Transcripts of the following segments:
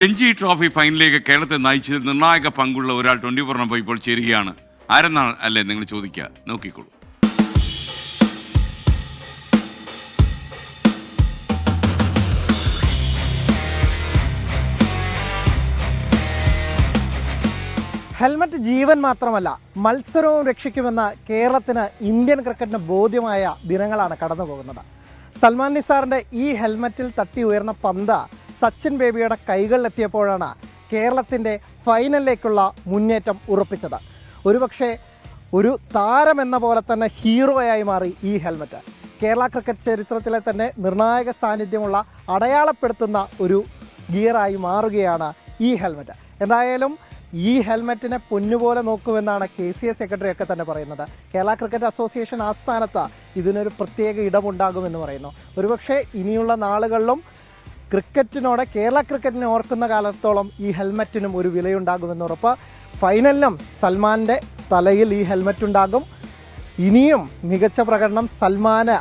Ranji trophy ഫൈനലിലേക്ക് കേരളത്തെ നയിച്ചതിൽ നിർണായക പങ്കുള്ള ഒരാൾ ട്വന്റി ഫോറിനൊപ്പം ഇപ്പോൾ ചേരുകയാണ്. ആരെന്നാണ് അല്ലേ നിങ്ങൾ ചോദിക്കുക. നോക്കിക്കോളൂ. ഹെൽമറ്റ് ജീവൻ മാത്രമല്ല മത്സരവും രക്ഷിക്കുമെന്ന കേരളത്തിന് ഇന്ത്യൻ ക്രിക്കറ്റിന് ബോധ്യമായ ദിനങ്ങളാണ് കടന്നു പോകുന്നത് സൽമാൻ നിസാറിന്റെ ഈ ഹെൽമറ്റിൽ തട്ടി ഉയർന്ന പന്ത് സച്ചിൻ ബേബിയുടെ കൈകളിലെത്തിയപ്പോഴാണ് കേരളത്തിന്റെ ഫൈനലിലേക്കുള്ള മുന്നേറ്റം ഉറപ്പിച്ചത്. ഒരുപക്ഷെ ഒരു താരമെന്ന പോലെ തന്നെ ഹീറോയായി മാറി ഈ ഹെൽമറ്റ്. കേരള ക്രിക്കറ്റ് ചരിത്രത്തിലെ തന്നെ നിർണായക സാന്നിധ്യമുള്ള അടയാളപ്പെടുത്തുന്ന ഒരു ഗിയറായി മാറുകയാണ് ഈ ഹെൽമറ്റ്. എന്തായാലും ഈ ഹെൽമറ്റിനെ പൊന്നുപോലെ നോക്കുമെന്നാണ് കെ സി എ സെക്രട്ടറി ഒക്കെ തന്നെ പറയുന്നത്. കേരള ക്രിക്കറ്റ് അസോസിയേഷൻ ആസ്ഥാനത്ത് ഇതിനൊരു പ്രത്യേക ഇടമുണ്ടാകുമെന്ന് പറയുന്നു. ഒരുപക്ഷെ ഇനിയുള്ള നാളുകളിലും ക്രിക്കറ്റിനോട് കേരള ക്രിക്കറ്റിനെ ഓർക്കുന്ന കാലത്തോളം ഈ ഹെൽമറ്റിനും ഒരു വിലയുണ്ടാകുമെന്ന് ഉറപ്പ്. ഫൈനലിനും സൽമാന്റെ തലയിൽ ഈ ഹെൽമറ്റ് ഉണ്ടാകും ഇനിയും മികച്ച പ്രകടനം സൽമാന്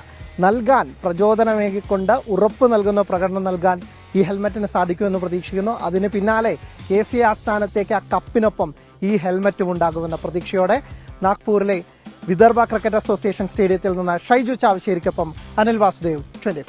നൽകാൻ പ്രചോദനമേകിക്കൊണ്ട് ഉറപ്പ് നൽകുന്ന പ്രകടനം നൽകാൻ ഈ ഹെൽമറ്റിന് സാധിക്കുമെന്ന് പ്രതീക്ഷിക്കുന്നു. അതിന് പിന്നാലെ എ സി ആസ്ഥാനത്തേക്ക് ആ കപ്പിനൊപ്പം ഈ ഹെൽമറ്റും ഉണ്ടാകുമെന്ന പ്രതീക്ഷയോടെ നാഗ്പൂരിലെ വിദർഭ ക്രിക്കറ്റ് അസോസിയേഷൻ സ്റ്റേഡിയത്തിൽ നിന്ന് ഷൈജു ചാവശ്ശേരിക്കൊപ്പം അനിൽ വാസുദേവ് ട്വന്റി